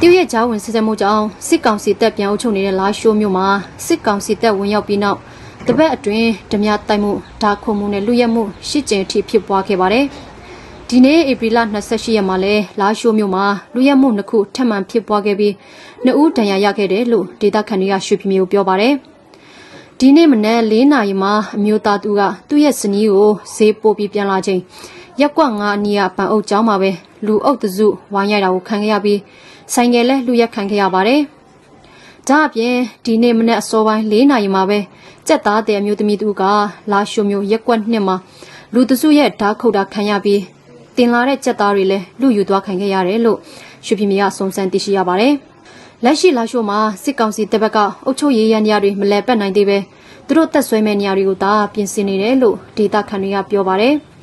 တရုတ်ရဲ့ဂျားဝင်စစ်ဆက်မှုကြောင့်စစ်ကောင်စီတပ်ပြန်အုပ်ချုပ်နေတဲ့လာရှိုးမြို့မှာစစ်ကောင်စီတပ်ဝင်ရောက်ပြီးနောက်တပတ်အတွင်းဓမြတိုက်မှုဓာခုံမှုနဲ့လူရက်မှုရှစ်ကြိမ်အထိဖြစ်ပွားခဲ့ပါတယ်။ဒီနေ့ဧပြီလ28ရက်မှာလဲလာရှိုးမြို့မှာလူရက်မှုနှစ်ခုထပ်မံဖြစ်ပွားခဲ့ပြီးနှစ်ဦးဒဏ်ရာရခဲ့တယ်လို့ဒေသခံတွေကရွှေပြမျိုးပြောပါတယ်။ဒီနေ့မနက်၄နာရီမှာအမျိုးသားတူကသူ့ရဲ့ဇနီးကိုဈေးပို့ပြီးပြန်လာချိန် ရက်ကွက်ငါအနီးကပန်အုပ်ကျောင်းမှာပဲလူအုပ်တစုဝိုင်းရိုက်တာကိုခံခဲ့ရပြီးဆိုင်ငယ်လဲလူရက်ခံခဲ့ရပါတယ်။ဒါအပြင်ဒီနေ့မနေ့အစောပိုင်း၄နာရီမှာပဲကြက်သားတဲ့အမျိုးသမီးတူကလာရှိုမျိုးရက်ကွက်နှစ်မှာလူတစုရဲ့ဓာတ်ခုတ်တာခံရပြီးတင်လာတဲ့ကြက်သားတွေလည်းလူယူသွားခံခဲ့ရတယ်လို့ရွှေပြည်မြေကစုံစမ်းသိရှိရပါတယ်။လက်ရှိလာရှိုမှာစစ်ကောင်စီတပ်ဘက်ကအုပ်ချုပ်ရေးရန်ရာတွေမလဲပတ်နိုင်သေးပဲသူတို့တက်ဆွဲမဲ့နေရာတွေကိုသာပြင်ဆင်နေတယ်လို့ဒေတာခန်တွေကပြောပါတယ်။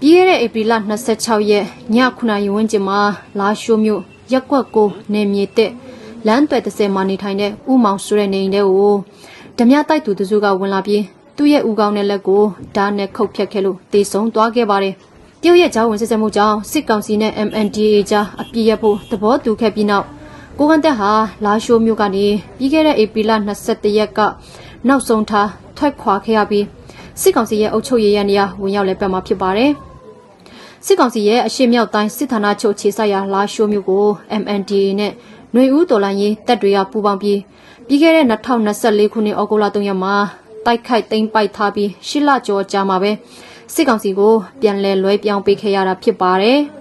ပြီးခဲ့တဲ့ဧပြီလ26ရက်ည9နာရီဝန်းကျင်မှာလာရှိုမြို့ရက်ကွက်ကိုနေမြေတက်လမ်းသွယ်30မှာနေထိုင်တဲ့ဥမောင်ဆိုတဲ့နေအိမ်တဲကိုဓမြတိုက်သူတစုကဝင်လာပြီးသူ့ရဲ့ဥကောင်းတဲ့လက်ကိုဓာတ်နဲ့ခုတ်ဖြတ်ခဲ့လို့တေဆုံးသွားခဲ့ပါတယ်။တရုတ်ရဲ့ဂျာဝင်စစ်စက်မှုကြောင့်စစ်ကောင်စီနဲ့ MNDAA ကြားအပြစ်ရဖို့သဘောတူခဲ့ပြီးနောက်ကိုကန်တက်ဟာလာရှိုးမြို့ကနေပြီးခဲ့တဲ့ဧပြီလ22ရက်ကနောက်ဆုံးထားထွက်ခွာခဲ့ရပြီးစစ်ကောင်စီရဲ့အုပ်ချုပ်ရေးရန်ရာဝင်ရောက်လဲပတ်မှာဖြစ်ပါတယ်။ စစ်ကောင်စီရဲ့အရှိမြောက်တိုင်းစစ်ဌာနချုပ်ခြေဆိုင်ရာလာရှိုးမြို့ကို MNDAA နဲ့ຫນွေဦးတော်လိုင်းရေးတပ်တွေကပူးပေါင်းပြီးပြီးခဲ့တဲ့2024ခုနှစ်ဩဂုတ်လ3ရက်မှာတိုက်ခိုက်သိမ်းပိုက်ထားပြီးရှစ်လကျော်ကြာမှာပဲစစ်ကောင်စီကိုပြန်လည်လွှဲပြောင်းပေးခဲ့ရတာဖြစ်ပါတယ်။